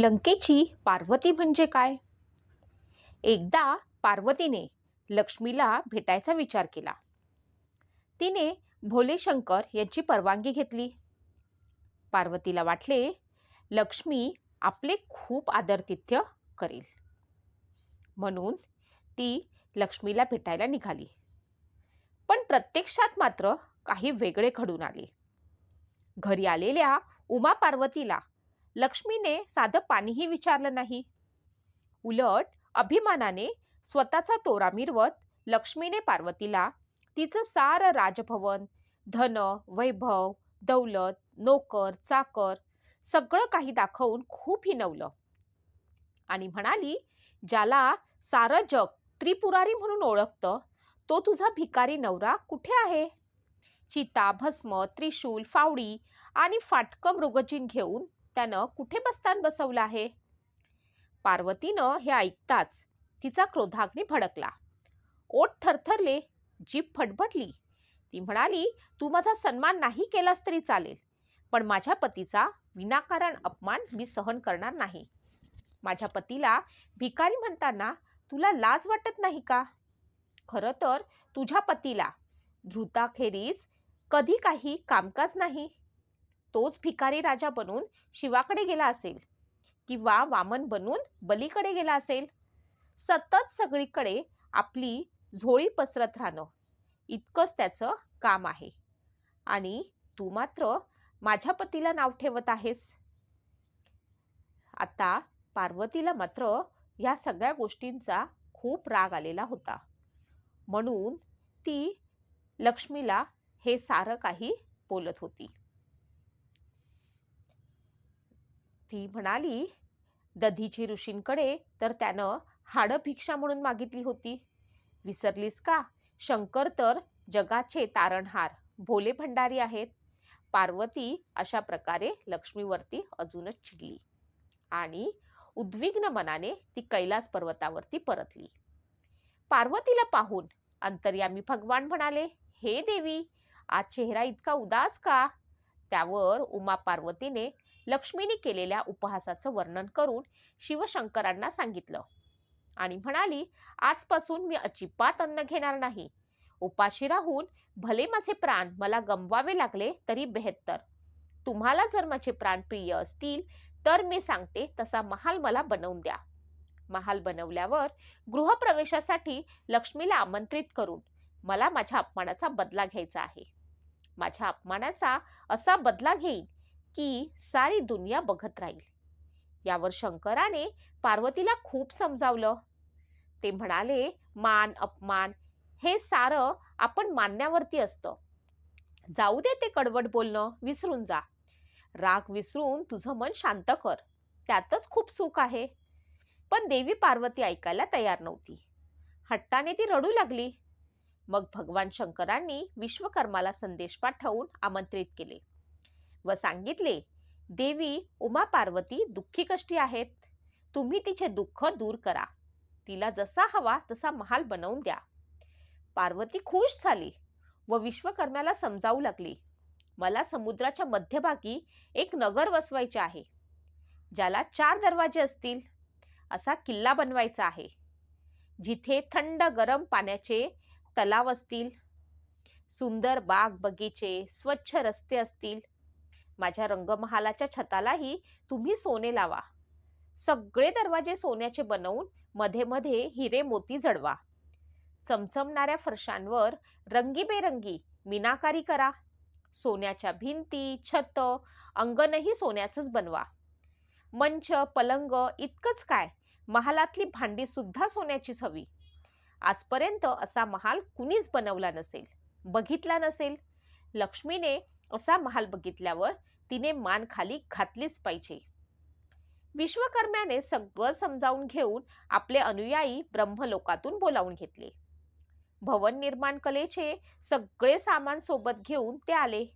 लंकेची पार्वती म्हणजे काय? एकदा पार्वतीने लक्ष्मीला भेटायचा विचार केला. तिने भोले शंकर यांची परवानगी घेतली. पार्वतीला वाटले लक्ष्मी आपले खूप आदरतिथ्य करेल. म्हणून ती लक्ष्मीला भेटायला निघाली. पण प्रत्यक्षात मात्र काही वेगळे घडून आले. घरी आलेल्या उमा पार्वतीला लक्ष्मीने साधं पाणीही विचारलं नाही. उलट अभिमानाने स्वतःचा तोरा मिरवत लक्ष्मीने पार्वतीला तिचं सारं राजभवन धन वैभव दौलत नोकर चाकर सगळं काही दाखवून खूप हिनवलं. आणि म्हणाली ज्याला सारं जग त्रिपुरारी म्हणून ओळखतं तो तुझा भिकारी नवरा कुठे आहे? चिता भस्म त्रिशूल फावडी आणि फाटकं मृगजीन घेऊन त्यानं कुठे बस्तान बसवलं आहे? पार्वतीनं हे ऐकताच तिचा क्रोधाग्नी भडकला. ओठ थरथरले जीभ फटफटली ती म्हणाली तू माझा सन्मान नाही केलास तरी चालेल पण माझ्या पतीचा विनाकारण अपमान मी सहन करणार नाही. माझ्या पतीला भिकारी म्हणताना तुला लाज वाटत नाही का? खरं तर तुझ्या पतीला धृताखेरीज कधी काही कामकाज नाही. तोच भिकारी राजा बनून शिवाकडे गेला असेल किंवा वामन बनून बलीकडे गेला असेल? सतत सगळीकडे आपली झोळी पसरत राहणं इतकंच त्याचं काम आहे. आणि तू मात्र माझ्या पतीला नाव ठेवत आहेस. आता पार्वतीला मात्र ह्या सगळ्या गोष्टींचा खूप राग आलेला होता. म्हणून ती लक्ष्मीला हे सारं काही बोलत होती. ती म्हणाली दधीची ऋषींकडे तर त्यानं हाडं भिक्षा म्हणून मागितली होती. विसरलीस का? शंकर तर जगाचे तारणहार भोले भंडारी आहेत. पार्वती अशा प्रकारे लक्ष्मीवरती अजूनच चिडली आणि उद्विग्न मनाने ती कैलास पर्वतावरती परतली. पार्वतीला पाहून अंतर्यामी भगवान म्हणाले हे देवी आज चेहरा इतका उदास का? त्यावर उमा पार्वतीने लक्ष्मीने केलेल्या उपहासाचं वर्णन करून शिवशंकरांना सांगितलं. आणि म्हणाली आजपासून मी अजिबात अन्न घेणार नाही. उपाशी राहून भले माझे प्राण मला गमवावे लागले तरी बेहत्तर. तुम्हाला जर माझे प्राण प्रिय असतील तर मी सांगते तसा महाल मला बनवून द्या. महाल बनवल्यावर गृहप्रवेशासाठी लक्ष्मीला आमंत्रित करून मला माझ्या अपमानाचा बदला घ्यायचा आहे. माझ्या अपमानाचा असा बदला घेईन की सारी दुनिया बघत राहील. यावर शंकराने पार्वतीला खूप समजावलं. ते म्हणाले मान अपमान हे सारं आपण मानण्यावरती असतं. जाऊ दे ते कडवट बोलणं विसरून जा. राग विसरून तुझं मन शांत कर. त्यातच खूप सुख आहे. पण देवी पार्वती ऐकायला तयार नव्हती. हट्टाने ती रडू लागली. मग भगवान शंकरांनी विश्वकर्माला संदेश पाठवून आमंत्रित केले. व सांगितले देवी उमा पार्वती दुःखी कष्टी आहेत. तुम्ही तिचे दुःख दूर करा. तिला जसा हवा तसा महाल बनवून द्या. पार्वती खुश झाली व विश्वकर्म्याला समजावू लागली. मला समुद्राच्या मध्यभागी एक नगर वसवायचे आहे. ज्याला चार दरवाजे असतील असा किल्ला बनवायचा आहे. जिथे थंड गरम पाण्याचे तलाव असतील सुंदर बाग बगीचे स्वच्छ रस्ते असतील माझ्या रंगमहालाच्या छतालाही तुम्ही सोने लावा. सगळे दरवाजे सोन्याचे बनवून मध्ये मध्ये हिरे मोती जडवा. चमचमणाऱ्या फरशांवर रंगीबेरंगी मीनाकारी करा. सोन्याच्या भिंती छत अंगणही सोन्याचंच बनवा. मंच पलंग इतकंच काय? महालातली भांडी सुद्धा सोन्याचीच हवी. आजपर्यंत असा महाल कुणीच बनवला नसेल बघितला नसेल. लक्ष्मीने असा महाल बघितल्यावर तिने मान खाली घातलीच पाहिजे. विश्वकर्म्याने सगळं समजावून घेऊन आपले अनुयायी ब्रह्मलोकातून बोलावून घेतले. भवन निर्माण कलेचे सगळे सामान सोबत घेऊन ते आले.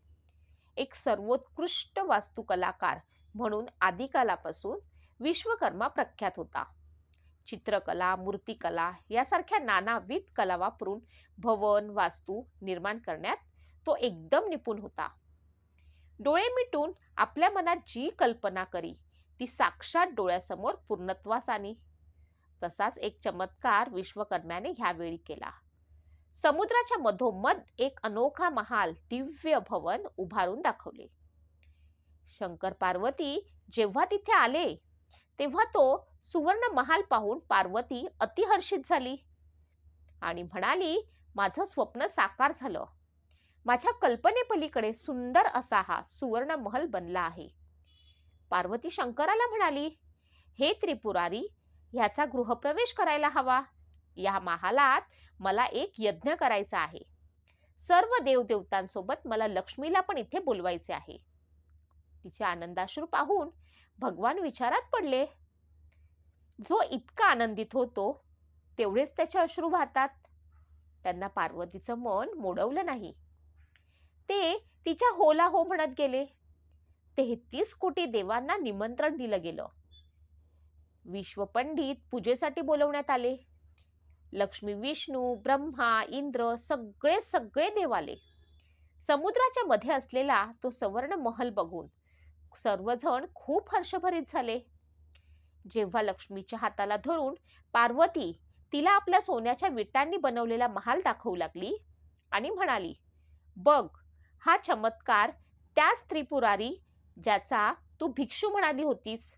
एक सर्वोत्कृष्ट वास्तुकलाकार म्हणून आदिकालापासून विश्वकर्मा प्रख्यात होता. चित्रकला मूर्तिकला यासारख्या नानाविध कला वापरून भवन वास्तू निर्माण करण्यात तो एकदम निपुण होता. डोळे मिटून आपल्या मनात जी कल्पना करी ती साक्षात डोळ्यासमोर पूर्णत्वास आली. तसाच एक चमत्कार विश्वकर्म्याने ह्यावेळी केला. समुद्राच्या मधोमध एक अनोखा महाल दिव्य भवन उभारून दाखवले. शंकर पार्वती जेव्हा तिथे आले तेव्हा तो सुवर्ण महाल पाहून पार्वती अतिहर्षित झाली आणि म्हणाली माझं स्वप्न साकार झालं. माझ्या कल्पनेपलीकडे सुंदर असा हा सुवर्ण महल बनला आहे. पार्वती शंकराला म्हणाली हे त्रिपुरारी ह्याचा गृहप्रवेश करायला हवा. या महालात मला एक यज्ञ करायचा आहे. सर्व देवदेवतांसोबत मला लक्ष्मीला पण इथे बोलवायचे आहे. तिचे आनंदाश्रू पाहून भगवान विचारात पडले जो इतका आनंदित होतो तेवढेच त्याचे अश्रू वाहतात. त्यांना पार्वतीचं मन मोडवलं नाही. ते तिच्या होला हो म्हणत गेले. तेहतीस कोटी देवांना निमंत्रण दिलं गेलं. विश्वपंडित पूजेसाठी बोलवण्यात आले. लक्ष्मी विष्णू ब्रह्मा इंद्र सगळे सगळे देव आले. समुद्राच्या मध्ये असलेला तो सवर्ण महल बघून सर्वजण खूप हर्षभरीत झाले. जेव्हा लक्ष्मीच्या हाताला धरून पार्वती तिला आपल्या सोन्याच्या विटांनी बनवलेला महाल दाखवू लागली आणि म्हणाली बघ हा चमत्कार त्याच त्रिपुरारी ज्याचा तू भिक्षू म्हणाली होतीस.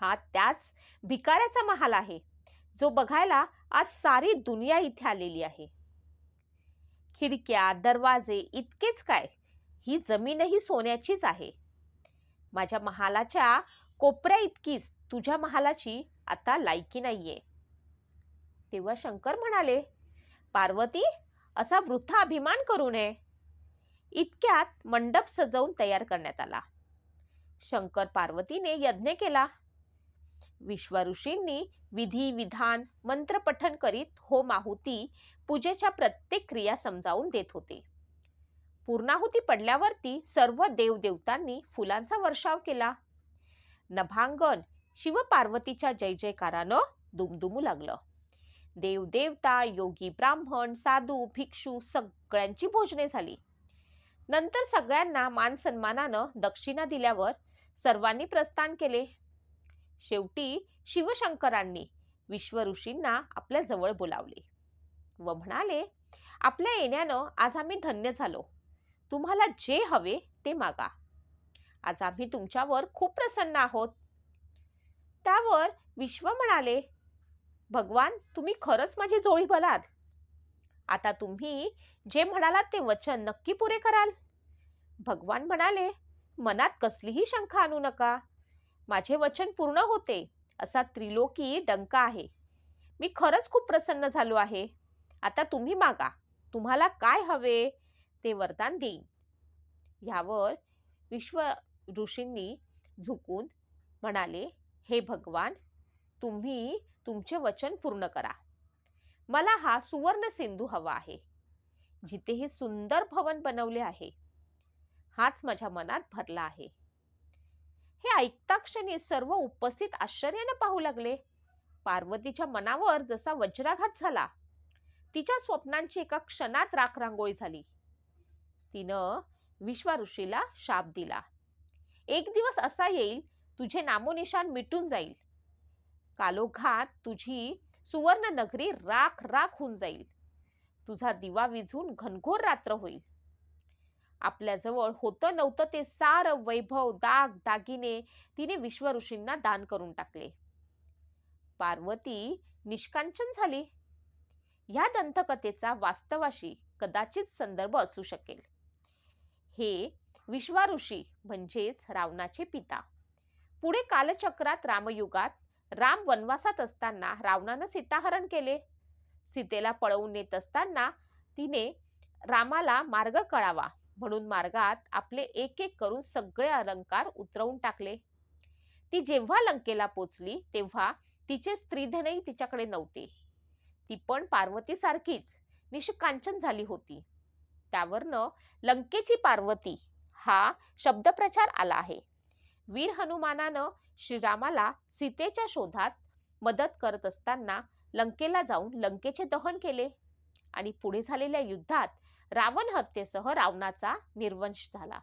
हा त्याच भिकाऱ्याचा महाल आहे जो बघायला आज सारी दुनिया इथे आलेली आहे. खिडक्या दरवाजे इतकेच काय? ही जमीनही सोन्याचीच आहे. माझ्या महालाच्या कोपऱ्या इतकीच तुझ्या महालाची आता लायकी नाहीये. तेव्हा शंकर म्हणाले पार्वती असा वृथा अभिमान करू नये. इतक्यात मंडप सजवून तयार करण्यात आला. शंकर पार्वतीने यज्ञ केला. विश्व ऋषींनी विधी विधान मंत्र पठन करीत होम आहुती पूजेच्या प्रत्येक क्रिया समजावून देत होते. पूर्णाहुती पडल्यावरती सर्व देवदेवतांनी फुलांचा वर्षाव केला. नभांगण शिव पार्वतीच्या जय जयकारानं दुमदुमू लागलं. देवदेवता योगी ब्राह्मण साधू भिक्षू सगळ्यांची भोजने झाली. नंतर सगळ्यांना मान सन्मानानं दक्षिणा दिल्यावर सर्वांनी प्रस्थान केले. शेवटी शिवशंकरांनी विश्व ऋषींना आपल्या जवळ बोलावले व म्हणाले आपल्या येण्यानं आज आम्ही धन्य झालो. तुम्हाला जे हवे ते मागा. आज आम्ही तुमच्यावर खूप प्रसन्न आहोत. त्यावर विश्व म्हणाले भगवान तुम्ही खरंच माझी जोडी बलात आता तुम्ही जे म्हणालात ते वचन नक्की पुरे कराल. भगवान म्हणाले मनात कसलीही शंका आणू नका. माझे वचन पूर्ण होते असा त्रिलोकी डंका आहे. मी खरंच खूप प्रसन्न झालो आहे. आता तुम्ही मागा. तुम्हाला काय हवे ते वरदान देईन. ह्यावर विश्व ऋषींनी झुकून म्हणाले हे भगवान तुम्ही तुमचे वचन पूर्ण करा. मला हा सुवर्ण सिंधू हवा आहे. जिथे हे सुंदर भवन बनवले आहे हाच माझ्या मनात भरला आहे. हे ऐकता क्षणी सर्व उपस्थित आश्चर्याने पाहू लागले. पार्वतीच्या मनावर जसा वज्राघात झाला तिच्या स्वप्नांची एका क्षणात राखरांगोळी झाली. तिनं विश्वा ऋषीला शाप दिला. एक दिवस असा येईल तुझे नामोनिशान मिटून जाईल. कालोघात तुझी सुवर्ण नगरी राख राख होऊन जाईल. तुझा दिवा विझून घनघोर रात्र होईल. आपल्याजवळ होतं नव्हतं ते सार वैभव दाग दागिने तिने विश्व ऋषींना दान करून टाकले. पार्वती निष्कांचन झाली. या दंतकथेचा वास्तवाशी कदाचित संदर्भ असू शकेल. हे विश्वाऋषी म्हणजेच रावणाचे पिता. पुढे कालचक्रात रामयुगात राम वनवासात असताना रावणानं सीताहरण केले. सीतेला पळवून नेत असताना तिने रामाला मार्ग कळावा. म्हणून मार्गात आपले एक एक करून सगळे अलंकार उतरवून टाकले. ती जेव्हा लंकेला पोचली तेव्हा तिचे स्त्रीधनही तिच्याकडे नव्हते. ती पण पार्वती सारखीच निष्कांचन झाली होती. त्यावरनं लंकेची पार्वती हा शब्दप्रचार आला आहे. वीर हनुमानानं श्रीरामाला सीतेच्या शोधात मदत करत असताना लंकेला जाऊन लंकेचे दहन केले आणि पुढे झालेल्या युद्धात रावण हत्येसह रावणाचा निर्वंश झाला.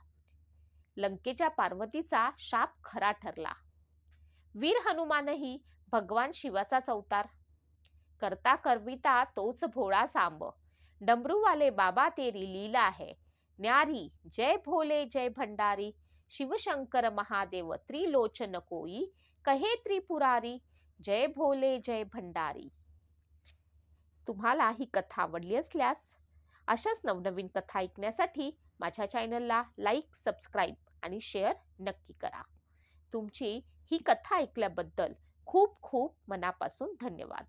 लंकेच्या पार्वतीचा शाप खरा ठरला. वीर हनुमानही भगवान शिवाचाच अवतार. करता करविता तोच भोळा सांब. डमरूवाले बाबा तेरी लीला आहे न्यारी जय भोले जय भंडारी. शिवशंकर महादेव त्रिलोचन कोई. कहे त्रिपुरारी जय भोले जय भंडारी. तुम्हाला ही कथा आवडली असल्यास अशाच नवनवीन कथा ऐकण्यासाठी माझ्या चॅनलला लाईक सबस्क्राईब आणि शेअर नक्की करा. तुमची ही कथा ऐकल्याबद्दल खूप खूप मनापासून धन्यवाद.